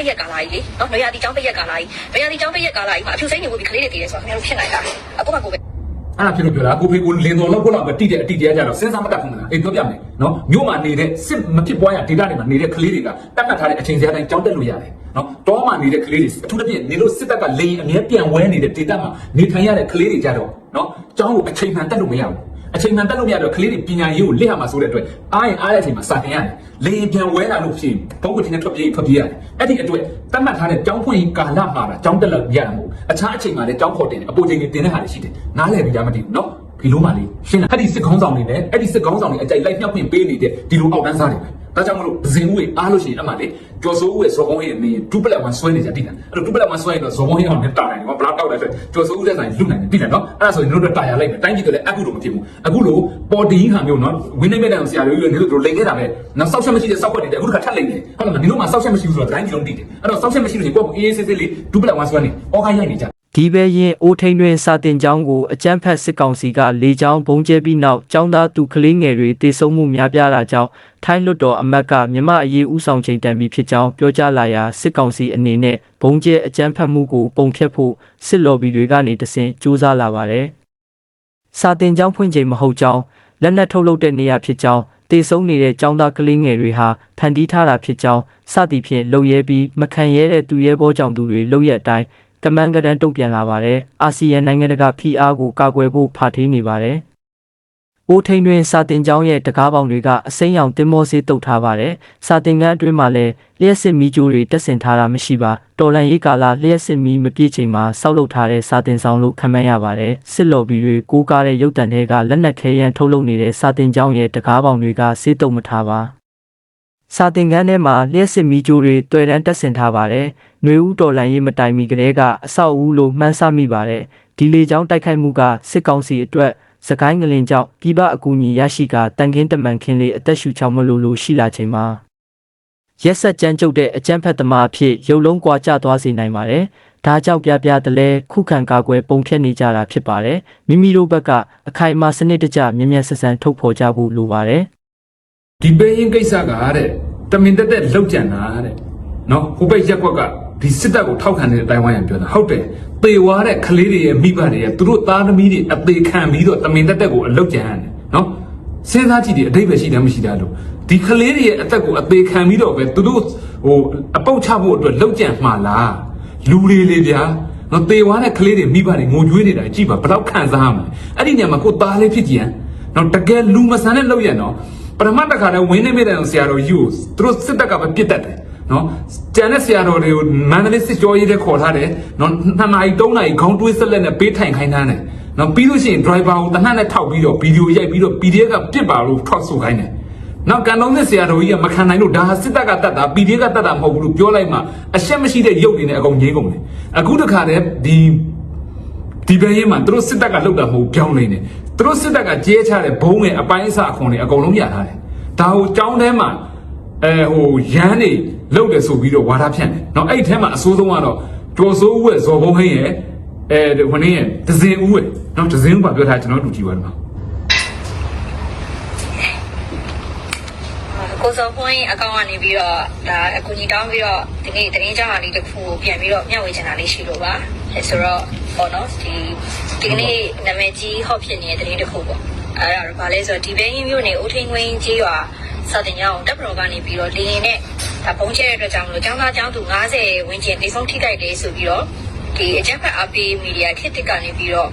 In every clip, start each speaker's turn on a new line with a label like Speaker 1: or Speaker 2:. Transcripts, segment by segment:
Speaker 1: ပိတ်ရက်ကာလာကြီးလေနော်နွေရာသီကျောင်းပိတ်ရက်ကာလာကြီးနွေရာသီကျောင်းပိတ်ရက်ကာလာကြီးမှာအဖြူစိမ့်နေဖို့ဒီကလေးတွေတည်တယ်ဆိုတာခင်ဗျားတို့ဖြစ်နိုင်တာအခုမှကိုပဲ
Speaker 2: အဲ့ဒါဖြစ်လို့ပြောတာကိုဖေကိုလင်တော်လောက်ကိုလောက်ပဲတိတဲ့အတိတရားကြတော့စဉ်းစားမတတ်ဘူးမလားအေးပြောပြမယ်နော်မြို့မှာနေတဲ့စစ်မဖြစ်ပွားရဒေတာတွေမှာနေတဲ့ကလေးတွေကတတ်မှတ်ထားတဲ့အချိန်စရာတိုင်းကြောင်းတက်လို့ရတယ်နော်တောမှာနေတဲ့ကလေးတွေအထူးသဖြင့်နေလို့စစ်တပ်ကလေရင်အမြဲပြန်ဝဲနေတဲ့ဒေတာမှာနေထိုင်ရတဲ့ကလေးတွေကြတော့နော်ကျောင်းကိုအချိန်မှန်တက်လို့မရဘူး အချိန်မှန်တက်လို့မရတော့ကလေးတွေပညာရေးကိုလက်ရမှာဆိုတဲ့အတွက်အားရင်အားတဲ့အချိန်မှာစာသင်ရတယ်လေရင်ပြန်ဝဲလာလို့ဖြစ်ဘုံကတင်နဲ့ထွက်ပြေးထွက်ပြေးရတယ်အဲ့ဒီအတွက်တတ်မှတ်ထားတဲ့ကျောင်းဖွင့်ရေးကာလမှာတာကျောင်းတက်လို့ရတာမဟုတ်အခြားအချိန်မှာလည်းကျောင်းခေါ်တင်တယ်အပေါ်ချိန်တွေတင်တဲ့ဟာတွေရှိတယ်နားလည်ပြီးကြမသိဘူးနော်ဒီလိုမှလေရှင်းလားအဲ့ဒီစစ်ကောင်းဆောင်တွေနဲ့အဲ့ဒီစစ်ကောင်းဆောင်တွေအကြိုက်လိုက်မြောက်ခွင့်ပေးနေတဲ့ဒီလိုအောက်တန်းစားတွေပဲ ဒါကြောင့်မလို့ဇင်ဦးတွေအားလို့ရှိရင်အမှလေကျော်စိုးဦးရဲ့ဇော်ဘုံရဲ့နေဒူပလက်ဝမ်ဆွဲနေကြတိတယ်အဲ့တော့ဒူပလက်ဝမ်ဆွဲရင်တော့ဇော်ဘုံရဲ့အောင်နဲ့တာနိုင်တယ်ဘလားတောက်တယ်ဆိုကျော်စိုးဦးတဲ့ဆိုင်လွတ်နိုင်တယ်တိတယ်နော်အဲ့ဒါဆိုရင်တို့တို့တာရလိုက်မယ်တိုင်းပြည်ကလည်းအခုလိုမဖြစ်ဘူးအခုလိုပေါ်တီဟာမျိုးနော်ဝင်းနေမဲ့တဲ့ဆရာတွေလည်းနေလို့တို့လိန်ခဲ့တာပဲနောက်ဆောက်ချက်မရှိတဲ့ဆောက်ခွက်တွေအခုတစ်ခါထပ်လိန်တယ်ဟုတ်လားဒီလိုမှဆောက်ချက်မရှိဘူးဆိုတော့တိုင်းပြည်လုံးတိတယ်အဲ့တော့ဆောက်ချက်မရှိလို့ရှိရင်ကိုယ့်ကိုအေးအေးဆေးဆေးလေးဒူပလက်ဝမ်ဆွဲနေအော်ခိုင်းရိုက်နေကြ
Speaker 3: ဒီပဲရင်အိုးထိန်တွင်စာတင်ကျောင်းကိုအကြမ်းဖက်စစ်ကောင်စီကလေကြောင်းဘုံကျဲပြီးနောက်ကျောင်းသားသူကလေးငယ်တွေတေဆုံးမှုများပြားလာကြောင်းထိုင်းလွတ်တော်အမတ်ကမြမအရေးဥဆောင်ချိန်တန်ပြီးဖြစ်ကြောင်းပြောကြားလာရာစစ်ကောင်စီအနေနဲ့ဘုံကျဲအကြမ်းဖက်မှုကိုပုံဖြတ်ဖို့စစ်လော်ဘီတွေကနေတဆင့်စူးစမ်းလာပါတယ်။စာတင်ကျောင်းဖွင့်ချိန်မဟုတ်ကြောင်းလက်နက်ထုတ်လုပ်တဲ့နေရာဖြစ်ကြောင်းတေဆုံးနေတဲ့ကျောင်းသားကလေးငယ်တွေဟာဖန်တီးထားတာဖြစ်ကြောင်းစသည်ဖြင့်လုံရဲပြီးမခံရဲတဲ့သူရဲဘောကြောင့်သူတွေလုံရက်အတိုင်း တမန်ကတန်းတုံ့ပြန်လာပါတယ်။အာဆီယံနိုင်ငံတကာဖိအားကိုကာကွယ်ဖို့ဖာထေးနေပါတယ်။အိုးထိန်တွင်စာတင်ကျောင်းရဲ့တကားပေါင်တွေကအစိမ်းရောင်တင်မောဆေးတုတ်ထားပါတယ်။စာတင်ကန်းအတွင်းမှာလည်းလျှက်စစ်မီးကြိုးတွေတက်ဆင်ထားတာမရှိပါ။တော်လန်ရေးကာလလျှက်စစ်မီးမပြည့်ချိန်မှာစောက်လုပ်ထားတဲ့စာတင်ဆောင်လို့ခံမှန်းရပါတယ်။စစ်လော်ဘီတွေကိုးကားတဲ့ရုပ်တံတွေကလက်နက်ခဲယမ်းထုတ်လုပ်နေတဲ့စာတင်ကျောင်းရဲ့တကားပေါင်တွေကဆေးတုံမထားပါ။ စာသင်ခန်းထဲမှာလျှက်စစ်မီးကြိုးတွေတွေ့တန်းတက်ဆင်ထားပါတယ်။နှွေဦးတော်လန်ရေးမတိုင်မီကလေးကအဆောက်အဦလိုမှန်းဆမိပါတယ်။ဒီလေကြောင်းတိုက်ခိုက်မှုကစစ်ကောင်စီအတွက်စကိုင်းငလင်ကြောင့်ပြည်ပအကူအညီရရှိကတန်ခင်းတမန်ခင်းလေးအသက်ရှူချောင်မလို့လို့ရှိလာချိန်မှာရက်ဆက်ကြမ်းကြုတ်တဲ့အကြမ်းဖက်သမားအဖြစ်ရုပ်လုံးကွာကျသွားစေနိုင်ပါတယ်။ဒါကြောင့်ပြပြတလဲခုခံကာကွယ်ပုံဖြတ်နေကြတာဖြစ်ပါတယ်။မိမိတို့ဘက်ကအခိုင်အမာစနစ်တကျမြင်မြန်ဆန်ဆန်ထုတ်ဖော်ကြဖို့လိုပါတယ်။
Speaker 2: ဒီပေးရင်ကိစ္စကတဲ့ တမင်တက်တက်လောက်ကြံတာတဲ့နော်ဟိုဘက်ရက်ကွက်ကဒီစစ်တပ်ကိုထောက်ခံနေတဲ့တိုင်ဝမ်ရံပြောတာဟုတ်တယ်သေဝါတဲ့ကလေးတွေရဲ့မိဘတွေရဲ့သူတို့သားသမီးတွေအသေးခံပြီးတော့တမင်တက်တက်ကိုအလောက်ကြံရတယ်နော်စဉ်းစားကြည့်ဒီအတိတ်ပဲရှိတယ်မရှိတာလို့ဒီကလေးတွေရဲ့အသက်ကိုအသေးခံပြီးတော့ပဲသူတို့ဟိုအပုတ်ချဖို့အတွက်လောက်ကြံမှာလားလူတွေလေဗျာနော်သေဝါတဲ့ကလေးတွေမိဘတွေငိုကြွေးနေတာကြည့်ပါဘယ်တော့ခံစားရမလဲအဲ့ဒီညမှာကိုသားလေးဖြစ်ကြည်ဟမ်နော်တကယ်လူမဆန်တဲ့လောက်ရနော် ပထမတစ်ခါတည်းဝင်းနေမိတဲ့ဆရာတော်ကြီးကိုသူတို့စစ်တပ်ကပဲပြစ်တတ်တယ်နော်ကျန်တဲ့ဆရာတော်တွေကိုမန္တလေးစစ်ကြောရေးတဲ့ခေါ်ထားတယ်နော်နှစ်နာရီသုံးနာရီခေါင်းတွေးဆက်လက်နဲ့ပေးထိုင်ခိုင်းထားတယ်နော်ပြီးလို့ရှိရင် driver ကိုတနတ်နဲ့ထောက်ပြီးတော့ဗီဒီယိုရိုက်ပြီးတော့ PDF ကပြစ်ပါလို့ထွက်ဆိုခိုင်းတယ်နောက်ကန်လုံးသစ်ဆရာတော်ကြီးကမခံနိုင်လို့ဒါဟာစစ်တပ်ကတတ်တာ PDF ကတတ်တာမဟုတ်ဘူးလို့ပြောလိုက်မှအရှက်မရှိတဲ့ရုပ်တွေနဲ့အကုန်ငြိမ်းကုန်တယ်အခုတခါတည်းဒီဒီဘက်ရင်မှာသူတို့စစ်တပ်ကလှုပ်တာမဟုတ်ပြောင်းနေတယ် သူတို့စစ်တပ်ကကျဲချတဲ့ဘုံငယ်အပိုင်းအစအခွန်တွေအကုန်လုံးရထားတယ်ဒါဟိုကြောင်းထဲမှာအဲဟိုရမ်းနေလှုပ်တယ်ဆိုပြီးတော့ဝါဒဖြန့်တယ်เนาะအဲ့ဒီထဲမှာအဆိုးဆုံးကတော့ကျော်စိုးဦးရဲ့ဇော်ဘုံဟင်းရဲ့အဲဟိုနေ့ရဲ့ဒဇင်ဦးရဲ့เนาะဒဇင်ဦးကပြောထားကျွန်တော်တို့ကြည့်ပါတော့
Speaker 1: ကိုစောပွင့်အကောင့်ကနေပြီးတော့ဒါအကူအညီတောင်းပြီးတော့ဒီနေ့တင်းကြမ်းဟာလေးတစ်ခုကိုပြန်ပြီးတော့မျှဝေချင်တာလေးရှိလို့ပါအဲဆိုတော့ ပေါ့နော်ဒီဒီကနေ့နာမည်ကြီးဟော့ဖြစ်နေတဲ့တင်းတစ်ခုပေါ့အဲ့ဒါတော့ဗာလဲဆိုတော့ဒီဘဲရင်မြို့နယ်ဦးထင်းဝင်းကြီးရွာစာတင်ကြောင်းတပ်ပတော်ကနေပြီးတော့လေရင်နဲ့ဒါပုံချဲတဲ့အတွက်ကြောင့်မလို့ကျောင်းသားကျောင်းသူ90ဝန်းကျင်တိဆုံးထိခိုက်တယ်ဆိုပြီးတော့ဒီအကြမ်းဖက်အပီးမီဒီယာခေတ်တစ်ကနေပြီးတော့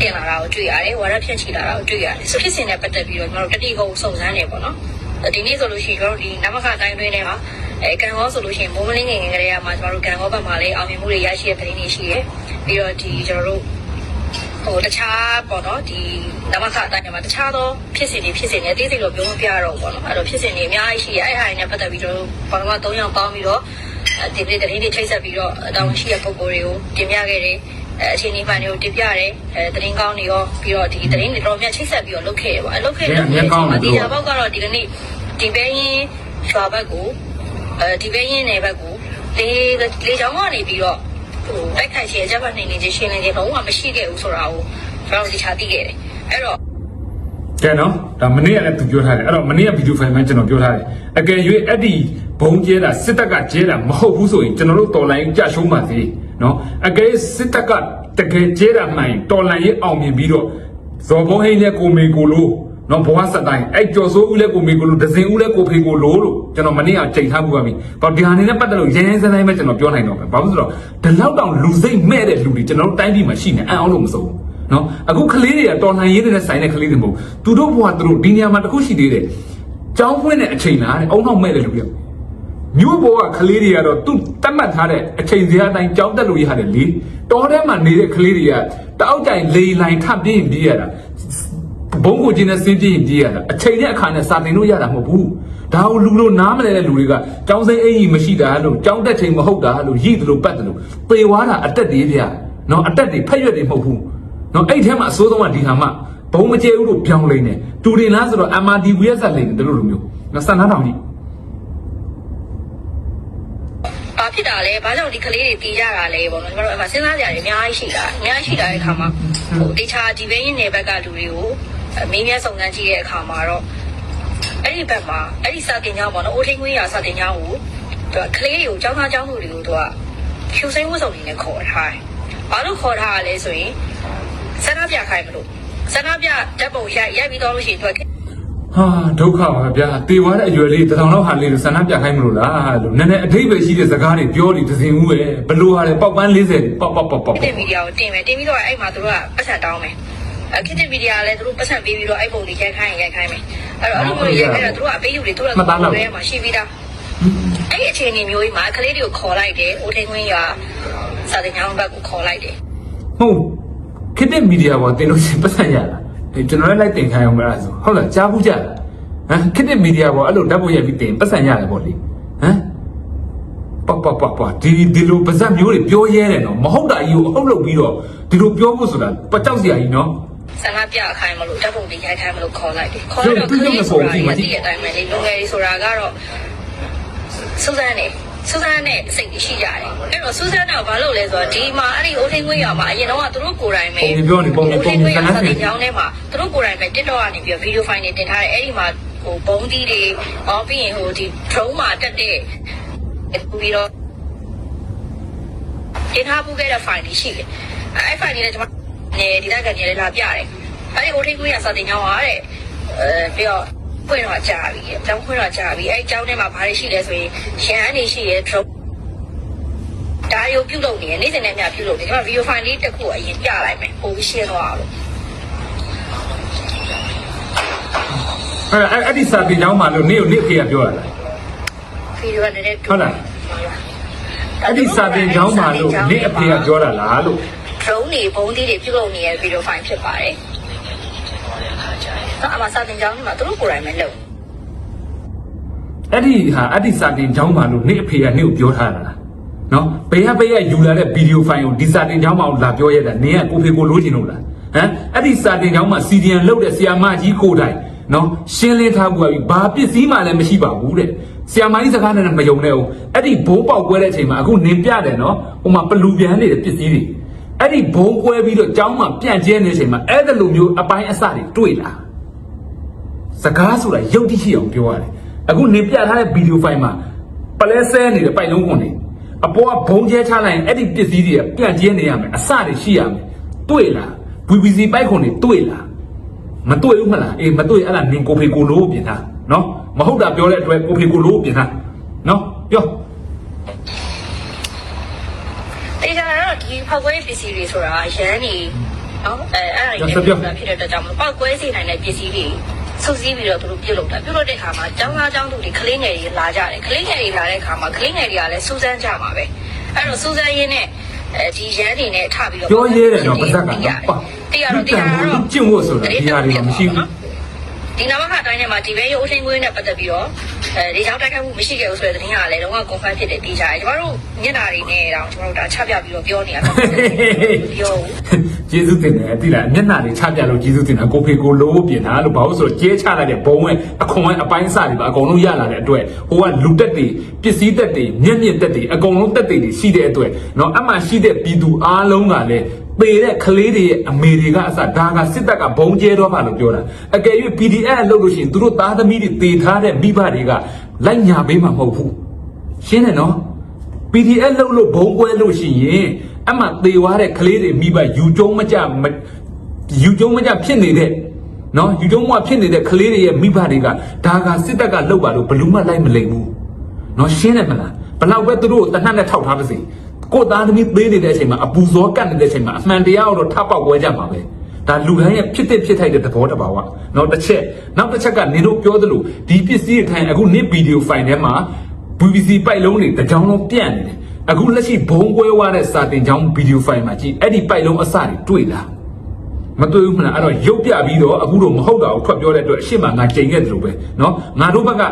Speaker 1: တင်လာတာကိုတွေ့ရတယ်ဝါရဖြန့်ချီလာတာကိုတွေ့ရတယ်ဆိုဖြစ်စဉ်နဲ့ပတ်သက်ပြီးတော့ကျွန်တော်တို့တတိကုံစုံစမ်းနေပေါ့နော်ဒီနေ့ဆိုလို့ရှိရင်ကျွန်တော်တို့ဒီနမခတိုင်းတွင်းထဲမှာ အဲကန်ဟောဆိုလို့ရှိရင်မိုးမလင်းငယ်ငယ်ကလေးကမှကျွန်တော်တို့ကန်ဟောဘက်မှာလည်းအောင်မြင်မှုတွေရရှိတဲ့သတင်းတွေရှိတယ်ပြီးတော့ဒီကျွန်တော်တို့ဟိုတခြားပေါ့နော်ဒီနမခအတိုင်းမှာတခြားသောဖြစ်စဉ်တွေဖြစ်စဉ်တွေအသေးစိတ်တော့ပြောမပြတော့ဘူးပေါ့နော်အဲ့တော့ဖြစ်စဉ်တွေအများကြီးရှိရအဲ့ဟာတွေနဲ့ပတ်သက်ပြီးကျွန်တော်တို့ဘာမှ၃ယောက်ပေါင်းပြီးတော့ဒီနေ့သတင်းတွေချိတ်ဆက်ပြီးတော့အတောင်ရှိတဲ့ပုံကိုယ်တွေကိုတင်ပြခဲ့တယ်အဲအချိန်ဒီမှန်တွေကိုတင်ပြတယ်အဲသတင်းကောင်းတွေရောပြီးတော့ဒီသတင်းတွေတော်များချိတ်ဆက်ပြီးတော့လုပ်ခဲ့ရပါအဲလုပ်ခဲ့တဲ့ဒီကြဘောက်ကတော့ဒီကနေ့ဒီဘဲရင်ရွာဘက်ကို အဲဒီဘဲရင်နယ်ဘက်ကိုလေလေချောင်းကနေပြီးတော့ဟိုတိုက်ခိုက်ခြင်းအကြမ်းဖက်နေနေခြင်းရှင်းနေခြင်းလုံးဝမရှိခဲ့ဘူးဆိုတာကိုကျွန်တော်ဒီချာသိခဲ့တယ်အဲ့တော့
Speaker 2: ကဲနော်ဒါမနေ့ကလည်းသူပြောထားတယ်အဲ့တော့မနေ့ကဗီဒီယိုဖိုင်မှာကျွန်တော်ပြောထားတယ်အကယ်၍အဲ့ဒီဘုံကျဲတာစစ်တပ်ကကျဲတာမဟုတ်ဘူးဆိုရင်ကျွန်တော်တို့တော်လိုင်းကြရှုံးပါသေးနော်အကယ်၍စစ်တပ်ကတကယ်ကျဲတာမှန်ရင်တော်လိုင်းရေးအောင်မြင်ပြီးတော့ဇော်ဘုံဟိန်းနဲ့ကိုမေကိုလို နော်ဘဝစတိုင်းအဲ့ကျော်စိုးဦးလည်းကိုမေကိုလိုဒဇင်ဦးလည်းကိုဖေကိုလိုလို့ကျွန်တော်မနေ့ကချိန်ထားမှုပါပြီ။ဘာဒီဟာနေနဲ့ပတ်သက်လို့ရင်းရင်းစမ်းစမ်းပဲကျွန်တော်ပြောနိုင်တော့မယ်။ဘာလို့ဆိုတော့ဒီလောက်တောင်လူစိတ်မဲ့တဲ့လူတွေကျွန်တော်တို့တိုင်းပြည်မှာရှိနေအံ့အောင်လို့မစိုးဘူး။နော်အခုကလေးတွေကတော်လှန်ရေးတွေနဲ့ဆိုင်တဲ့ကလေးတွေမဟုတ်သူတို့ဘဝသူတို့ဒီနေရာမှာတခုရှိသေးတယ်။ကျောင်းဖွင့်တဲ့အချိန်လားတဲ့အုံနောက်မဲ့တဲ့လူတွေမြို့ပေါ်ကကလေးတွေကတော့သူတတ်မှတ်ထားတဲ့အချိန်စရာအတိုင်းကြောင်းတက်လို့ရတယ်လေတော်ထဲမှာနေတဲ့ကလေးတွေကတအောက်တိုင်လေလိုင်ထပ်ပြင်းပြီးရတာ ဘုံကိုချင်းနဲ့စင်းပြင်းပြီးရတာအချိန်နဲ့အခါနဲ့စာတင်လို့ရတာမဟုတ်ဘူးဒါကိုလူလို့နားမလဲတဲ့လူတွေကကျောင်းစိမ်းအင်ကြီးမရှိတာလို့ကျောင်းတက်ချိန်မဟုတ်တာလို့ရည်တယ်လို့ပတ်တယ်လို့ပေွားတာအတက်တွေဗျာနော်အတက်တွေဖက်ရွက်တွေမဟုတ်ဘူးနော်အဲ့ထဲမှာအစိုးဆုံးကဒီခါမှဘုံမကျဲဘူးလို့ပြောင်းလိမ့်တယ်တူတင်လားဆိုတော့ MRTV ရဲ့ဇက်လိမ့်တယ်လို့လိုမျိုးနော်စံနာတောင်ကြီး
Speaker 1: ဘာဖြစ်တာလဲဘာကြောင့်ဒီကလေးတွေတီးကြတာလဲပေါ့နော်ကျွန်တော်တို့အဲ့မှာစဉ်းစားကြရတယ်အများကြီးရှိတာအများကြီးရှိတာတဲ့အခါမှာဟိုတခြားဒီဘင်းရင်နယ်ဘက်ကလူတွေကိုအ မင်းများစုံစမ်းကြည့်တဲ့အခါမှာတော့အဲ့ဒီဘက်မှာအဲ့ဒီစာတင်ကြောင်းပေါ့နော်အိုးထင်းခွင်းရစာတင်ကြောင်းကိုသူကကလေးတွေကိုကျောင်းသားကျောင်းသူတွေကိုသူကဖြူစိမ်းဝတ်စုံနေနဲ့ခေါ်ထားတယ်ဘာလို့ခေါ်ထားရလဲဆိုရင်စန္ဒပြခိုင်းမလို့စန္ဒပြဓာတ်ပုံရိုက်ရိုက်ပြီးတော့လို့ရှိရင်သူက
Speaker 2: ဟာဒုက္ခပါဗျာတေသွားတဲ့အရွယ်လေးတစ်ထောင်လောက်ဟာလေးလို့ဆန္ဒပြခိုင်းမလို့လားလို့နည်းနည်းအထိပ္ပယ်ရှိတဲ့စကားတွေပြောနေသစဉ်ဦးပဲဘလို့ဟာလဲပေါက်ပန်း40ပေါက်ပေါက်ပေါက်ပေါက်
Speaker 1: ခစ်တဲ့မီဒီယာကိုတင်မယ်တင်ပြီးတော့အဲ့မှာသူတို့ကပတ်စံတောင်းမယ်အဲ ခစ်တဲ့မီဒီယာကလည်းသူတို့ပတ်စံပေးပြီးတော့အဲ့ပုံလေးရိုက်ခိုင်းရင်ရိုက်ခိုင်းမယ်အဲ့တော့အဲ့လိုမျိုးရိုက်ခိုင်းတော့သူတို့ကအပေးယူလေသူတို့ကဘယ်မှာရှိပြီးသားအဲ့ဒီအခြေအနေမျိုးကြီးမှာကလေးတွေကိုခေါ်လိုက်တယ်အိုထိန်ခွင်းရွာစာတင်ကျောင်းဘက်ကိုခေါ်လိုက်တယ်
Speaker 2: ဟုတ်ခစ်တဲ့မီဒီယာပေါ်တင်လို့ရှိရင်ပတ်သက်ရလားအဲကျွန်တော်လည်းလိုက်တင်ခိုင်းအောင်မလားဆိုဟုတ်လားကြားဘူးကြလားဟမ်ခစ်တဲ့မီဒီယာပေါ်အဲ့လိုဓာတ်ပုံရိုက်ပြီးတင်ပတ်သက်ရတယ်ပေါ့လေဟမ်ပေါက်ပေါက်ပေါက်ပေါက်ဒီဒီလိုပါဇက်မျိုးတွေပြောရဲတယ်နော်မဟုတ်တာကြီးကိုအဟုတ်လုပ်ပြီးတော့ဒီလိုပြောဖို့ဆိုတာပကြောက်စရာကြီးနော်
Speaker 1: ဆန္ဒပြခိုင်းမလို့ဓာတ်ပုံလေးရိုက်ခိုင်းမလို့ခေါ်လိုက်တယ်ခေါ်လိုက်တော့ကလေးဆိုတာဒီတည့်အတိုင်းပဲလေလူငယ်တွေဆိုတာကတော့စူဇန်နဲ့စူဇန်နဲ့စိတ်ရှိကြတယ်အဲ့တော့စူဇန်ကဘာလုပ်လဲဆိုတော့ဒီမှာအဲ့ဒီအိုထိန်ခွင်းရွာမှာအရင်တော့ကသူတို့ကိုယ်တိုင်ပဲ
Speaker 2: ပုံပြောနေပုံနေပုံနေ
Speaker 1: က
Speaker 2: က
Speaker 1: န
Speaker 2: န
Speaker 1: စ
Speaker 2: စ
Speaker 1: တဲ့
Speaker 2: နေ
Speaker 1: ကြောင်းထဲမှာသူတို့ကိုယ်တိုင်ပဲ TikTok ကနေပြီးတော့ဗီဒီယိုဖိုင်တွေတင်ထားတယ်အဲ့ဒီမှာဟိုဘုံသီးတွေဟောပြီးရင်ဟိုဒီ drone မှာတက်တဲ့ပြီးတော့တင်ထားပူခဲ့တဲ့ file တွေရှိတယ်အဲ့ file တွေလည်းကျွန်မ နေဒီတက်ကနေလည်းလာပြတယ်အဲ့ဒီ OT ကိုရစာတင်ကြောင်းပါတဲ့အဲပြီးတော့ဖွင့်တော့ကြာပြီအကြောင်းဖွင့်တော့ကြာပြီအဲ့အကြောင်းထဲမှာဘာတွေရှိလဲဆိုရင်ရန်အနေရှိရဲ drone ဒါရုပ်ပြုတ်လုပ်နေရနေ့စဉ်နဲ့အမျှပြုတ်လုပ်နေကျွန်မဗီဒီယိုဖိုင်လေးတစ်ခုအရင်ပြလိုက်မယ်ပုံရှင်းသွားအောင်လို့
Speaker 2: အဲ့အဲ့အဲ့ဒီစာတင်ကြောင်းမှာလို့နေကိုနေဖေကပြောရလား
Speaker 1: ဗီဒီယိုကလည်း
Speaker 2: ဟုတ်လားအဲ့ဒီစာတင်ကြောင်းမှာလို့နေအဖေကပြောတာလားလို့
Speaker 1: drone တွေဘုံသီးတွေပြုတ်လုပ်နေတဲ့ဗီဒီယိုဖိုင်ဖြစ်ပါတယ်။တော့အမစာတင်ကြောင်းဒီမှာသူတို့ကိုယ်တိုင်ပဲလုပ်
Speaker 2: အဲ့ဒီဟာအဲ့ဒီစာတင်ကြောင်းမှာလို့နေအဖေကနေကိုပြောထားတာလားနော်ဘယ်ကဘယ်ကယူလာတဲ့ဗီဒီယိုဖိုင်ကိုဒီစာတင်ကြောင်းမှာလာပြောရတာနေကကိုဖေကိုလိုချင်လို့လားဟမ်အဲ့ဒီစာတင်ကြောင်းမှာစီဒီယန်လုတ်တဲ့ဆီယာမကြီးကိုတိုင်နော်ရှင်းလင်းထားဘူးကဘာပစ္စည်းမှလည်းမရှိပါဘူးတဲ့ဆီယာမကြီးစကားနဲ့မယုံနဲ့အောင်အဲ့ဒီဘိုးပေါက်ကွဲတဲ့အချိန်မှာအခုနင်ပြတယ်နော်ဟိုမှာပလူပြန်နေတဲ့ပစ္စည်းတွေ အဲ့ဒီဘုံကွဲပြီးတော့ကြောင်းမှာပြန့်ကျဲနေတဲ့အချိန်မှာအဲ့ဒါလိုမျိုးအပိုင်းအစတွေတွေ့လာစကားဆိုတာယုတ်တိရှိအောင်ပြောရတယ်အခုနေပြထားတဲ့ဗီဒီယိုဖိုင်မှာပလဲဆဲနေတဲ့ပိုက်လုံးခွန်နေအပေါ်ကဘုံကျဲချလိုက်ရင်အဲ့ဒီပစ္စည်းတွေကပြန့်ကျဲနေရမယ်အစတွေရှိရမယ်တွေ့လား VVC ပိုက်ခွန်တွေတွေ့လားမတွေ့ဘူးမလားအေးမတွေ့အဲ့ဒါနင်ကိုဖေကိုလိုပြင်ထားနော်မဟုတ်တာပြောတဲ့အတွက်ကိုဖေကိုလိုပြင်ထားနော်ပြော။
Speaker 1: တေချာတော့ဒီ ဖောက်ကွဲပစ္စည်းတွေဆိုတာရန်နေနော်အဲအဲ့ဒါတွေဖြစ်တဲ့အတွက်ကြောင့်ပောက်ကွဲစေနိုင်တဲ့ပစ္စည်းတွေစုစည်းပြီးတော့သူတို့ပြုတ်လုပ်တာပြုတ်လုပ်တဲ့အခါမှာចောင်းသားចောင်းသူတွေကလေးငယ်တွေလာကြတယ်ကလေးငယ်တွေလာတဲ့အခါမှာကလေးငယ်တွေကလည်းစူးစမ်းကြမှာပဲအဲ့တော့စူးစမ်းရင်းနဲ့အဲဒီရန်တွေနဲ့ထပြီးတော့
Speaker 2: ပြောရဲတယ်နော်ပါဇက်ကနော်
Speaker 1: တရားတော့တရားတော့
Speaker 2: ကျင့်ဖို့ဆိုတာဒီဟာတွေမရှိဘူး
Speaker 1: ဒီနာမခတိုင်းထဲမှာဒီဘဲရုပ်အထင်းကွင်းနဲ့ပတ်သက်ပြီးတော့အဲဒီကြောင့်တိုက်ခိုက်မှုမရှိခဲ့ဘူးဆိုတဲ့သတင်းကလည်းတော့ confirm ဖြစ်တယ်ပြီးကြတယ်ကျမတို့ညနာတွေနဲ့တော့ကျမတို့ဒါချပြပြီးတော့ပြောနေတာပြောဘူး
Speaker 2: ကျေးဇူးတင်တယ်တိလားမျက်နှာတွေချပြလို့ကျေးဇူးတင်တာကိုဖေကိုလိုပြင်တာလို့ဘာလို့ဆိုတော့ကျဲချလိုက်တဲ့ဘုံဝဲအခွန်ဝဲအပိုင်းအစတွေပါအကုန်လုံးရလာတဲ့အတွက်ဟိုကလူတက်တွေပစ္စည်းတက်တွေမျက်မြင့်တက်တွေအကုန်လုံးတက်တွေတွေရှိတဲ့အတွက်เนาะအမှရှိတဲ့ပြည်သူအားလုံးကလည်း ပေတဲ့ကလေးတွေရဲ့အမေတွေကအစဒါကစစ်တပ်ကဘုံကျဲတော့ပါလို့ပြောတာအကယ်၍ PDF လုပ်လို့ရှိရင်သူတို့သားသမီးတွေတေထားတဲ့မိဘတွေကလိုက်ညာပေးမှာမဟုတ်ဘူးရှင်းတယ်နော် PDF လုပ်လို့ဘုံကွဲလို့ရှိရင်အမှသေသွားတဲ့ကလေးတွေမိဘယူကျုံမကြမယူကျုံမကြဖြစ်နေတဲ့နော်ယူကျုံမဖြစ်နေတဲ့ကလေးတွေရဲ့မိဘတွေကဒါကစစ်တပ်ကလုပ်ပါလို့ဘယ်လို့မှလိုက်မလိမ့်ဘူးနော်ရှင်းတယ်မလားဘလောက်ပဲသူတို့ကိုတနတ်နဲ့ထောက်ထားပါစေ ကိုယ်သားသမီးသေးနေတဲ့အချိန်မှာအပူဇောကတ်နေတဲ့အချိန်မှာအမှန်တရားကိုတော့ထပ်ပေါက်ဝဲကြမှာပဲဒါလူတိုင်းရဲ့ဖြစ်တဲ့ဖြစ်ထိုက်တဲ့သဘောတဘာဝနော်တစ်ချက်နောက်တစ်ချက်ကနေတို့ပြောသလိုဒီပစ္စည်းတွေထိုင်အခုနေ့ဗီဒီယိုဖိုင်ထဲမှာ BBC ပိုက်လုံးတွေတစ်ကြောင်လုံးပြန့်နေတယ်အခုလက်ရှိဘုံကွဲသွားတဲ့စာတင်ကြောင်းဗီဒီယိုဖိုင်မှာကြည့်အဲ့ဒီပိုက်လုံးအစတွေတွေ့လားမတွေ့ဘူးမလားအဲ့တော့ရုပ်ပြပြီးတော့အခုတော့မဟုတ်တာကိုထွက်ပြောတဲ့အတွက်အရှိမငါကြိမ်ခဲ့တယ်လို့ပဲเนาะငါတို့ဘက်က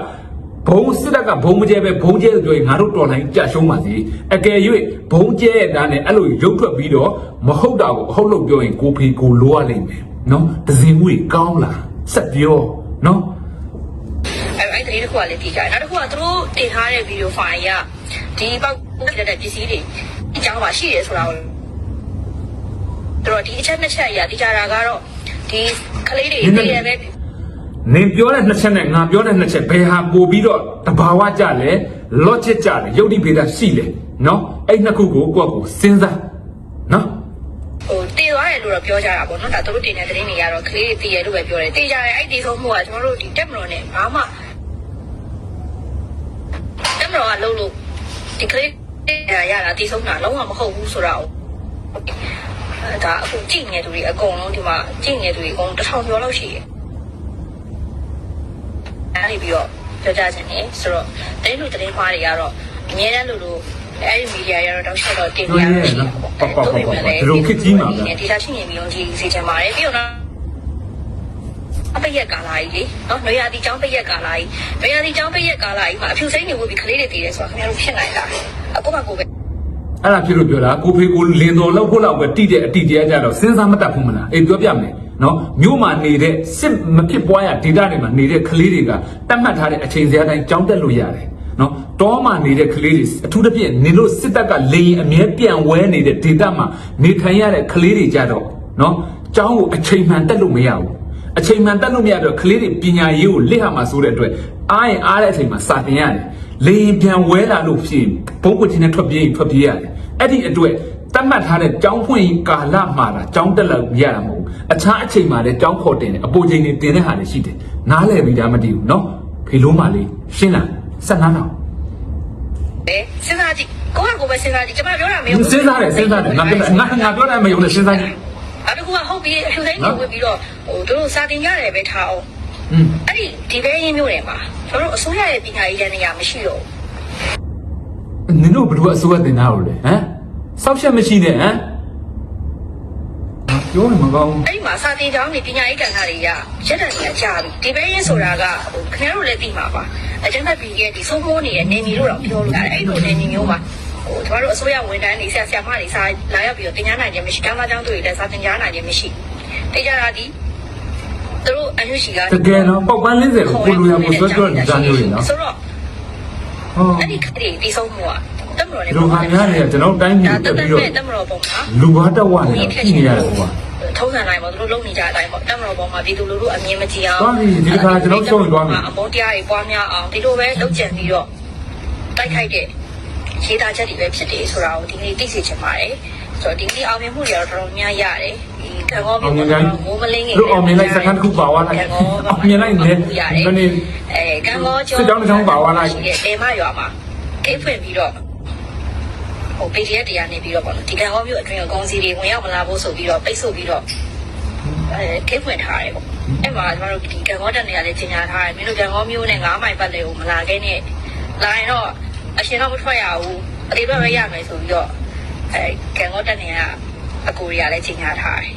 Speaker 2: ဘုံစစ်တပ်ကဘုံမကျဲပဲဘုံကျဲဆိုပြောရင်ငါတို့တော်လိုင်းကြရှုံးပါစေအကယ်၍ဘုံကျဲရဲ့ဒါနဲ့အဲ့လိုရုပ်ထွက်ပြီးတော့မဟုတ်တာကိုအဟုတ်လို့ပြောရင်ကိုဖေကိုလိုရလိမ့်မယ်နော်ဒဇင်မှုကြီးကောင်းလားဆက်ပြောနော်
Speaker 1: အဲ့အဲ့ဒီတစ်ခုကလည်းထိကြတယ်နောက်တစ်ခုကသူတို့တင်ထားတဲ့ဗီဒီယိုဖိုင်ကဒီပေါက်တက်တဲ့ပစ္စည်းတွေအကြောင်းပါရှိတယ်ဆိုတာကိုသူတို့ဒီအချက်နှစ်ချက်အရာတိကျတာကတော့ဒီကလေးတွေတည်ရပဲ
Speaker 2: နင်ပြောတဲ့နှစ်ချက်နဲ့ငါပြောတဲ့နှစ်ချက်ဘယ်ဟာပိုပြီးတော့တဘာဝကြလဲ logic ကြလဲယုတ်တိဗေဒရှိလဲနော်အဲ့နှစ်ခုကိုကိုယ့်ကိုစဉ်းစားနော်
Speaker 1: ဟိုတည်သွားတယ်လို့တော့ပြောကြတာပေါ့နော်ဒါတို့တင်တဲ့သတင်းတွေကတော့ကလေးတွေတည်ရလို့ပဲပြောတယ်တည်ကြတယ်အဲ့ဒီဆုံးမှုကကျွန်တော်တို့ဒီတက်မလို့နဲ့ဘာမှတက်မလို့ကလုံးလို့ဒီကလေးတွေရတာတည်ဆုံးတာလုံးဝမဟုတ်ဘူးဆိုတော့ဒါအခုကြည့်နေသူတွေအကုန်လုံးဒီမှာကြည့်နေသူတွေအကုန်တစ်ထောင်ကျော်လောက်ရှိတယ် အဲ့ဒီပြီးတော့ပြောကြခြင်းနေဆိုတော့တင်းလူတင်းခွားတွေကတော့အများတန်းလူလူအဲ့ဒီမီဒီယာရတော့တောက်ချက်တော့တင်ပြရရှိတယ်ပေါ့ဒီတာချင်းရင်မျိုးကြီးစီချင်ပါတယ်ပြီးတော့အပိရက်ကာလာကြီးလေနော်နွေရာသီကျောင်းပိရက်ကာလာကြီးနွေရာသီကျောင်းပိရက်ကာလာကြီးမှာအဖြူစိမ့်နေဖို့ပြီးကလေးတွေတည်တယ်ဆိုတာခင်ဗျားတို့ဖြစ်နိုင်လားအခုမှကိုပဲ
Speaker 2: အဲ့ဒါဖြစ်လို့ပြောတာကိုဖေကိုလင်တော်လောက်ဖို့လောက်ပဲတိတဲ့အတိတရားကြတော့စဉ်းစားမတတ်ဘူးမလားအေးပြောပြမယ် နော်မြို့မှာနေတဲ့စစ်မဖြစ်ပွားရဒေတာတွေမှာနေတဲ့ကလေးတွေကတတ်မှတ်ထားတဲ့အချိန်စရာတိုင်းကြောင်းတက်လို့ရတယ်နော်တောမှာနေတဲ့ကလေးတွေအထူးသဖြင့်နင်တို့စစ်တပ်ကလေရင်အမြဲပြန်ဝဲနေတဲ့ဒေတာမှာနေထိုင်ရတဲ့ကလေးတွေကြတော့နော်ကျောင်းကိုအချိန်မှန်တက်လို့မရဘူးအချိန်မှန်တက်လို့မရတော့ကလေးတွေပညာရေးကိုလက်ဟာမှာဆိုတဲ့အတွက်အားရင်အားတဲ့အချိန်မှာစာတင်ရတယ်လေရင်ပြန်ဝဲလာလို့ဖြစ်ရင်ဘုံကွချင်းနဲ့ထွက်ပြေးရင်ထွက်ပြေးရတယ်အဲ့ဒီအတွက် တတ်မှတ်ထားတဲ့ကျောင်းဖွင့်ရင်ကာလမှာတာကျောင်းတက်လို့ရတာမဟုတ်ဘူးအခြားအချိန်မှာလည်းကျောင်းခေါ်တင်တယ်အပေါ်ချိန်တွေတင်တဲ့ဟာတွေရှိတယ်နားလည်ပြီးသားမတည်ဘူးเนาะဖေလုံးမလေးရှင်းလားဆက်နားတော့
Speaker 1: ပဲစဉ်းစားကြည့်ကိုကကိုပဲစဉ်းစားကြည့်ကျွန်မပြောတာမယုံ
Speaker 2: စဉ်းစားတယ်စဉ်းစားတယ်ငါပြောငါငါပြောတယ်မယုံနဲ့စဉ်းစားကြည့်
Speaker 1: အဲ့ဒါကဟုတ်ပြီအဖြူစိမ့်နေဝင်ပြီးတော့ဟိုတို့စာတင်ရတယ်ပဲထားအောင်
Speaker 2: อืม
Speaker 1: အဲ့ဒီဒီဘဲရင်းမျိုးတွေမှာကျွန်တော်တို့အစိုးရရဲ့ပညာရေးတန်းနေရာမရှိတော့
Speaker 2: နင်တို့ဘယ်လိုအစိုးရတင်တာလို့လဲဟမ် စောက်ချက်မရှိနဲ့ဟမ်ပြောရင်မကောင်းဘူး
Speaker 1: အဲ့ဒီမှာစာတင်ကျောင်းနေပညာရေးကဏ္ဍတွေကရက်တံနေကြပြီဒီဘဲရင်းဆိုတာကဟိုခင်ဗျားတို့လည်းသိမှာပါအကျဉ်းသက်ပြီးရဲ့ဒီဆုံးမိုးနေတဲ့နေမီလို့တော့ပြောလို့ရတယ်အဲ့လိုနေမီမျိုးမှာဟိုကျွန်တော်တို့အစိုးရဝန်ထမ်းတွေဆရာဆရာမတွေစာလာရောက်ပြီးတော့တင်ကြားနိုင်ခြင်းမရှိကမ်းသားကျောင်းတွေလည်းစာတင်ကြားနိုင်ခြင်းမရှိတေချာတာဒီသူတို့အညွှရှိက
Speaker 2: တကယ်တော့ပောက်ပန်း40ကိုကိုလူရကိုဆွဲပြောနေကြမျိုးတွေနော်
Speaker 1: ဆိုတော့
Speaker 2: ဟော
Speaker 1: အဲ့ဒီခရီးပြီးဆုံးမှုကတက် မတော်နဲ့
Speaker 2: လူဟာများတယ်ကျွန်တော်တိုင်းပြည်
Speaker 1: ဒါ
Speaker 2: တက်
Speaker 1: တက်
Speaker 2: ပြီးတော့
Speaker 1: တဲ့တက်မတော်ပုံမှာ
Speaker 2: လူဘာတက်ဝနေတော့ဖြစ်နေရတယ်ကွာ
Speaker 1: ထုံးစံတိုင်းပေါ့သူတို့လုပ်နေကြအတိုင်းပေါ့တက်မတော်ပုံမှာပြည်သူလူထုအမြင်မကြည့်အောင်
Speaker 2: သွားပြီဒီတစ်ခါကျွန်တော်ရှုံးသွားပြီ
Speaker 1: အမုန်းတရားတွေပွားများအောင်ဒီလိုပဲလုပ်ကြံပြီးတော့တိုက်ခိုက်တဲ့ရေးသားချက်တွေပဲဖြစ်တယ်ဆိုတာကိုဒီနေ့သိစေချင်ပါတယ်ဆိုတော့ဒီနေ့အောင်မြင်မှုတွေကတော့တော်တော်များရတယ်ဒီကံကော
Speaker 2: အောင်မြ
Speaker 1: မျိုး
Speaker 2: င်တိုင်း
Speaker 1: မိုးမလင်းငယ်
Speaker 2: တို့အောင်မြင်လိုက်စကန်တစ်ခုပါသွားလိုက်အောင်မြင်လိုက်နေဒီနေ့
Speaker 1: အဲကံကောကျော်
Speaker 2: စစ်ကြောင်းတစ်ကြောင်းပါသွားလိုက်
Speaker 1: ရှိတဲ့တေမရွာမှာဂိတ်ဖွင့်ပြီးတော့ ဟို PDF တရားနေပြီးတော့ပေါ့နော်ဒီကံကောမျိုးအတွင်းကကောင်းစီတွေဝင်ရောက်မလာဖို့ဆိုပြီးတော့ပိတ်ဆို့ပြီးတော့အဲဂိတ်ဖွင့်ထားတယ်ပေါ့အဲ့မှာကျမတို့ဒီကံကောတက်နေရလဲချိန်ညာထားတယ်မင်းတို့ကံကောမျိုးနဲ့9မိုင်ပတ်လေကိုမလာခဲ့နဲ့လာရင်တော့အရှင်တော့မထွက်ရဘူးအသေးပဲပဲရမယ်ဆိုပြီးတော့အဲကံကောတက်နေရအကူတွေကလည်းချိန်ညာထားတယ်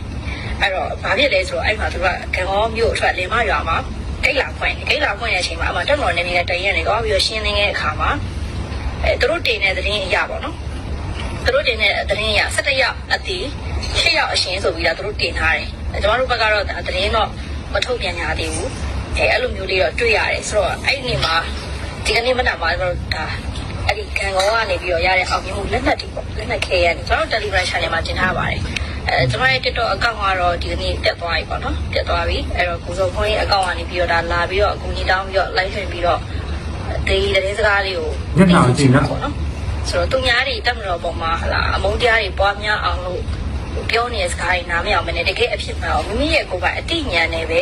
Speaker 1: အဲ့တော့ဘာဖြစ်လဲဆိုတော့အဲ့မှာသူကကံကောမျိုးအထွက်လင်မရွာမှာဂိတ်လာဖွင့်ဂိတ်လာဖွင့်တဲ့အချိန်မှာအမှတက်တော်နေနေတဲ့တရင်တွေတော့ပြီးတော့ရှင်းလင်းတဲ့အခါမှာအဲသူတို့တင်တဲ့သတင်းအရာပေါ့နော် သူတို့တင်တဲ့သတင်းရ17ရောက်အတီ6ရောက်အရှင်ဆိုပြီးတော့သူတို့တင်ထားတယ်။ကျွန်တော်တို့ဘက်ကတော့ဒါသတင်းတော့မထုတ်ပြန်ကြသေးဘူး။အဲအဲ့လိုမျိုးလေးတော့တွေ့ရတယ်ဆိုတော့အဲ့ဒီနေ့မှာဒီကနေ့မနက်မှာကျွန်တော်တို့ဒါအဲ့ဒီခံကောကနေပြီးတော့ရတဲ့အောင်မြင်မှုလက်နက်တွေပေါ့လက်နက်ခဲရတယ်ကျွန်တော်တို့ Telegram channel မှာတင်ထားပါတယ်။အဲအဲကျွန်မရဲ့ TikTok အကောင့်ကတော့ဒီနေ့တက်သွားပြီပေါ့နော်တက်သွားပြီအဲ့တော့ကိုစုံဖုန်းရဲ့အကောင့်ကနေပြီးတော့ဒါလာပြီးတော့အကူကြီးတောင်းပြီးတော့ live ထွင်ပြီးတော့ဒီတဲ့စကားလေးကို
Speaker 2: ညနာကြည့်နော်
Speaker 1: ပေါ့နော် ဆိုတော့သူများတွေတက်မတော်ပေါ်မှာဟလာအမုန်းတရားတွေပွားများအောင်လို့ပြောနေတဲ့စကားတွေနားမအောင်မနဲ့တကယ်အဖြစ်မှန်အောင်မိမိရဲ့ကိုယ်ကအတိညာနဲ့ပဲ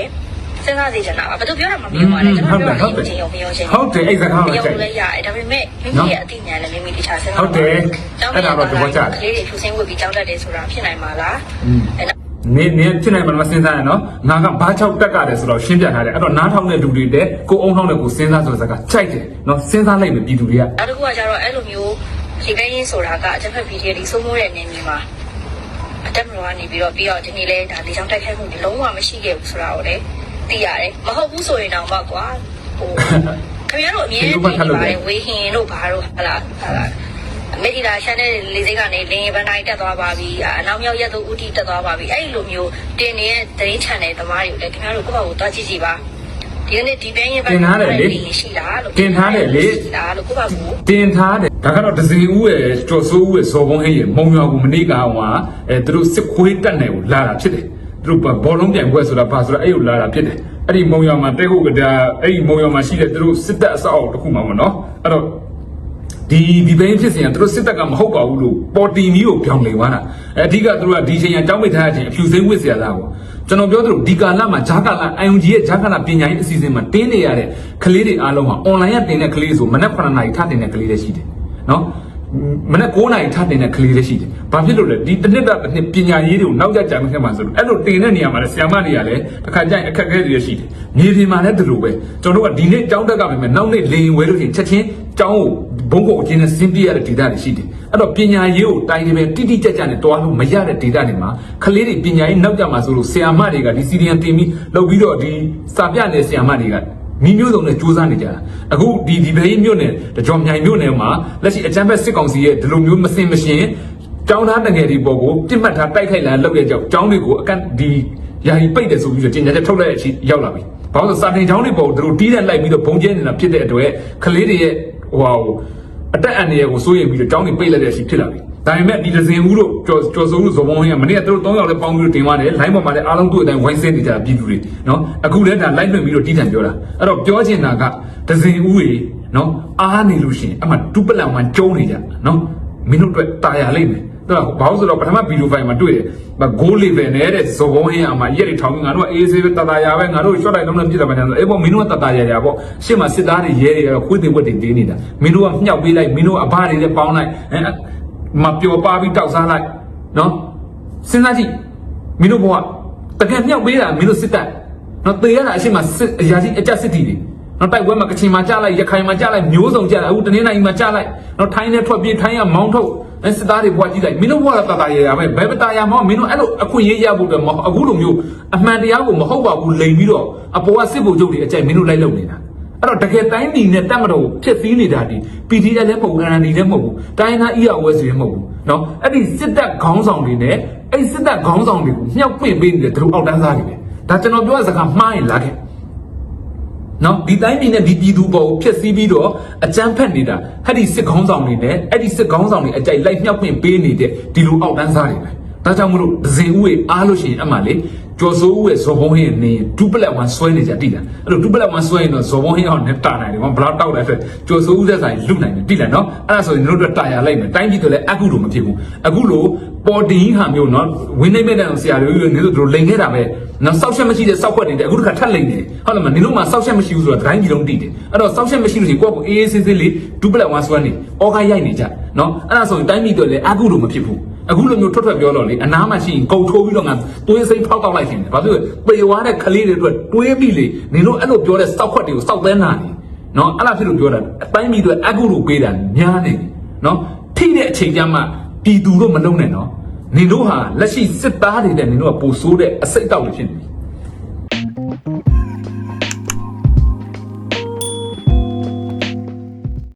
Speaker 1: စဉ်းစားစေချင်တာပါဘယ်သူပြောတာမှမပြောပါနဲ့ကျွန်တော်ပြောတာဟုတ်ချင်းရောမပြောချင်း
Speaker 2: ဟုတ်တယ်အဲ့စကားကို
Speaker 1: ပြော
Speaker 2: ကြိုက်
Speaker 1: လို့ရတယ်ဒါပေမဲ့မိမိရဲ့အတိညာနဲ့မိမိတခြားစဉ်းစား
Speaker 2: ဟုတ်တယ်အဲ့ဒါတော့သဘောကျတယ်
Speaker 1: ကလေးတွေဖြူစင်းဝတ်ပြီးကြောက်တတ်တယ်ဆိုတာဖြစ်နိုင်ပါလား
Speaker 2: อืม
Speaker 1: အဲ့
Speaker 2: နေနေဖြစ်နိုင်မှာမစဉ်းစားရနော်ငါကဘာချောက်တက်ကြတယ်ဆိုတော့ရှင်းပြထားတယ်အဲ့တော့နားထောင်တဲ့လူတွေတဲ့ကိုအုံထောင်းတဲ့ကိုစဉ်းစားဆိုတဲ့စကားကြိုက်တယ်နော်စဉ်းစားလိုက်မယ်ပြည်သူတွေက
Speaker 1: နောက်တစ်ခုကကျတော့အဲ့လိုမျိုး ဒီကိန်းဆိုတာကအချက်ဖက်ဗီဒီယိုဒီစိုးမိုးတဲ့နေမြေမှာအတက်မလို့ကနေပြီးတော့ပြီးတော့ဒီနေ့လဲဒါဒီချောင်းတိုက်ခိုက်မှုဒီလုံးဝမရှိခဲ့ဘူးဆိုတာကိုလည်းသိရတယ်မဟုတ်ဘူးဆိုရင်တော့မှကွာဟိုခင်ဗျားတို့အမြဲတမ်းသိနေပါတယ်ဝေဟင်တို့ဘာတို့ဟလာဟလာအမေရိကန်ရှန်တဲ့လေစိတ်ကနေလင်းဘန်တိုင်းတက်သွားပါပြီအနောက်မြောက်ရက်သို့ဥတီတက်သွားပါပြီအဲ့လိုမျိုးတင်နေတဲ့သတင်း channel သမားတွေကိုလည်းခင်ဗျားတို့ကိုယ့်ဘာကိုသွားကြည့်ကြည့်ပါ ဒီကနေ့ဒီဘင်းရဲ့ဘက်ရှိတာလို့တင်ထားတယ်လေဒါလို့ကိုပါဘူး
Speaker 2: တင်ထားတယ်ဒါကတော့ဒဇီဦးရဲ့ကျော်စိုးဦးရဲ့စော်ဘုံဟင်းရဲ့မုံရွာကိုမနေ့ကဟိုဟာအဲသူတို့စစ်ခွေးတက်နယ်ကိုလာတာဖြစ်တယ်သူတို့ဘောလုံးပြိုင်ပွဲဆိုတာဘာဆိုတာအဲ့ကိုလာတာဖြစ်တယ်အဲ့ဒီမုံရွာမှာတဲခုကတာအဲ့ဒီမုံရွာမှာရှိတဲ့သူတို့စစ်တပ်အဆောက်အအုံတစ်ခုမှမနော်အဲ့တော့ဒီဒီဘိန်းဖြစ်စဉ်ကသူတို့စစ်တပ်ကမဟုတ်ပါဘူးလို့ပေါ်တီမီကိုပြောင်းလဲသွားတာအဓိကသူတို့ကဒီချိန်ကတောင်းပိတ်ထားတဲ့အချိန်အဖြူစိမ့်ဝစ်စရာသားပေါ့ ကျွန်တော်ပြောသလိုဒီကာလမှာဂျာကာလ IUG ရဲ့ဂျာကာလပညာရေးအစီအစဉ်မှာတင်းနေရတဲ့ကလေးတွေအားလုံးဟာ online ကတင်တဲ့ကလေးဆိုမနက်9နာရီထတင်တဲ့ကလေးတွေရှိတယ်နော် မနက်9နာရီထတင်တဲ့ကလေးတွေရှိတယ်ဘာဖြစ်လို့လဲဒီတစ်နှစ်တာတစ်နှစ်ပညာရေးတွေကိုနောက်ကျကြမှာခဲ့မှာဆိုလို့အဲ့လိုတင်တဲ့နေရာမှာလည်းဆရာမတွေကလည်းတစ်ခါကျရင်အခက်အခဲတွေရှိတယ်မြေပြင်မှာလည်းဒီလိုပဲကျွန်တော်တို့ကဒီနေ့ကြောင်းတက်ကပဲမယ်နောက်နေ့လေရင်ဝဲလို့ရှိရင်ချက်ချင်းကြောင်းကိုဘုံကိုအချင်းနဲ့ဆင်းပြရတဲ့ဒေတာတွေရှိတယ်အဲ့တော့ပညာရေးကိုတိုင်းနေပဲတိတိကျကျနဲ့တွားလို့မရတဲ့ဒေတာတွေမှာကလေးတွေပညာရေးနောက်ကျမှာဆိုလို့ဆရာမတွေကဒီစီရီယံတင်ပြီးလုပ်ပြီးတော့ဒီစာပြတဲ့ဆရာမတွေက မိမျိုးစုံနဲ့စူးစမ်းနေကြတာအခုဒီဒီဘေးမြို့နယ်တကြောမြိုင်မြို့နယ်မှာလက်ရှိအချမ်းဘက်စစ်ကောင်စီရဲ့ဒီလိုမျိုးမစင်မရှင်ကျောင်းသားတငယ်ဒီပေါ်ကိုပြစ်မှတ်ထားတိုက်ခိုက်လာလောက်ရဲ့ကြောင့်ကျောင်းတွေကိုအကန့်ဒီယာယီပိတ်တယ်ဆိုပြီးတော့ကျင်ညာချက်ထုတ်လိုက်တဲ့အချိန်ရောက်လာပြီဘာလို့လဲစာတင်ကျောင်းတွေပေါ်သူတို့တီးတဲ့လိုက်ပြီးတော့ဘုံကျဲနေတာဖြစ်တဲ့အတွက်ကလေးတွေရဲ့ဟိုဟာဟိုအတက်အန္တရာယ်ကိုစိုးရိမ်ပြီးတော့ကျောင်းတွေပိတ်လိုက်တဲ့အချိန်ဖြစ်လာပြီ ဒါပေမဲ့ဒီဒဇင်ဦးတို့ကျော်ကျော်စုံလို့ဇော်ဘုံဟင်းကမနေ့ကသူတို့၃ယောက်လည်းပေါင်းပြီးတော့တင်သွားတယ်လိုင်းပေါ်မှာလည်းအားလုံးတို့အတိုင်းဝိုင်းဆင်းနေကြတာပြည်သူတွေနော်အခုလည်းဒါလိုက်လွှင့်ပြီးတော့တီးတန်ပြောတာအဲ့တော့ပြောချင်တာကဒဇင်ဦးတွေနော်အားနေလို့ရှိရင်အမှဒုပလန်ဝမ်ကျုံးနေကြနော်မင်းတို့အတွက်တာယာလိမ့်မယ်တော့ဘာလို့ဆိုတော့ပထမဗီဒီယိုဖိုင်မှာတွေ့တယ်။ဘာဂိုးလေးပဲနဲ့တဲ့ဇော်ဘုံဟင်းအမှာရက်တွေထောင်ပြီးငါတို့ကအေးဆေးပဲတတရာပဲငါတို့ရှော့လိုက်လုံးနဲ့ပြစ်တာပဲညာဆိုအေးပေါ့မင်းတို့ကတတရာရာပေါ့ရှေ့မှာစစ်သားတွေရဲတွေကတော့ခွေးတွေဝက်တွေတင်းနေတာမင်းတို့ကမြှောက်ပေးလိုက်မင်းတို့ကအဘတွေလည်းပေါင်းလိုက်အဲ မပျော်ပါပြီးတောက်စားလိုက်နော်စဉ်းစားကြည့်မင်းတို့ဘဝတကယ်မြှောက်ပေးတာမင်းတို့စစ်တပ်နော်တေရတာအရှိမစစ်အရာကြီးအကြစစ်တီတွေနော်တိုက်ပွဲမှာကချင်မှာကြားလိုက်ရခိုင်မှာကြားလိုက်မျိုးစုံကြားလိုက်အခုတနင်္လာရီမှာကြားလိုက်နော်ထိုင်းနဲ့ထွက်ပြေးထိုင်းကမောင်းထုတ်အဲစစ်သားတွေဘွားကြည့်လိုက်မင်းတို့ဘွားကတာတာရရမယ်ဘယ်ပတာရမောမင်းတို့အဲ့လိုအခွင့်အရေးရဖို့အတွက်မဟုတ်အခုလိုမျိုးအမှန်တရားကိုမဟုတ်ပါဘူးလိန်ပြီးတော့အပေါ်ကစစ်ဗိုလ်ချုပ်တွေအကြိုက်မင်းတို့လိုက်လုပ်နေတာ အဲ့တော့တကယ်တိုင်းပြည်နဲ့တက်မတော်ဖြစ်စည်းနေတာဒီ PDL လည်းမဟုတ်ဘူး NLD လည်းမဟုတ်ဘူးတိုင်းသား EROS လည်းမဟုတ်ဘူးเนาะအဲ့ဒီစစ်တပ်ခေါင်းဆောင်တွေနဲ့အဲ့ဒီစစ်တပ်ခေါင်းဆောင်တွေကိုမြှောက်ပွင့်ပေးနေတဲ့သူတို့အောက်တန်းသားတွေပဲဒါကျွန်တော်ပြောတဲ့စကားမှားရင်လားခဲ့ နော်ဒီတိုင်းပြည်နဲ့ဒီပြည်သူပေါ်ကိုဖျက်ဆီးပြီးတော့အကြမ်းဖက်နေတာဟဲ့ဒီစစ်ခေါင်းဆောင်တွေနဲ့အဲ့ဒီစစ်ခေါင်းဆောင်တွေအကြိုက်လိုက်မြောက်ခွင့်ပေးနေတဲ့ဒီလိုအောက်တန်းစားတွေပဲဒါကြောင့်မလို့ဒဇင်ဦးရဲ့အားလို့ရှိရင်အမှလေ ကျော်စိုးဦးရဲ့ဇော်ဘုံဟင်းရဲ့နေဒူပလက်ဝမ်ဆွဲနေကြတိလားအဲ့လိုဒူပလက်ဝမ်ဆွဲရင်တော့ဇော်ဘုံဟင်းအောင်နဲ့တာနိုင်တယ်ဘာဘလောက်တောက်လိုက်ဆိုကျော်စိုးဦးသက်ဆိုင်လွတ်နိုင်တယ်တိလားနော်အဲ့ဒါဆိုရင်တို့တို့တာရလိုက်မယ်တိုင်းပြည်တို့လည်းအခုလိုမဖြစ်ဘူးအခုလိုပေါ်တင်ဟာမျိုးနော်ဝင်းနေမဲ့တဲ့ဆရာတွေနေတို့တို့လိန်ခဲ့တာပဲနော်စောက်ချက်မရှိတဲ့စောက်ခွက်တွေအခုတခါထပ်လိန်နေဟုတ်လားမနင်တို့မှစောက်ချက်မရှိဘူးဆိုတော့တိုင်းပြည်လုံးတည်တယ်အဲ့တော့စောက်ချက်မရှိလို့ရှိရင်ကိုယ့်ကိုအေးအေးဆေးဆေးလေးဒူပလက်ဝမ်ဆွဲနေအော်ကရိုက်နေကြနော်အဲ့ဒါဆိုရင်တိုင်းပြည်တို့လည်းအခုလိုမဖြစ်ဘူး အခုလိုမျိုးထွက်ထွက်ပြောတော့လေအနားမှာရှိရင်ကုံထိုးပြီးတော့ငါသွေးစိမ့်ဖောက်တောက်လိုက်ရှင်တယ်ဘာဖြစ်လဲပေဝါတဲ့ကလေးတွေအတွက်တွေးပြီးလေနင်တို့အဲ့လိုပြောတဲ့စောက်ခွက်တွေကိုစောက်သန်းနာနေနော်အဲ့လားဖြစ်လို့ပြောတာအတိုင်းပြည်တို့အခုလိုပေးတာညားနေနော်ထိတဲ့အချိန်ကျမှပြည်သူတို့မလုံးနဲ့နော်နင်တို့ဟာလက်ရှိစစ်သားတွေနဲ့နင်တို့ကပိုဆိုးတဲ့အစိတ်အတောက်တွေဖြစ်နေပြီ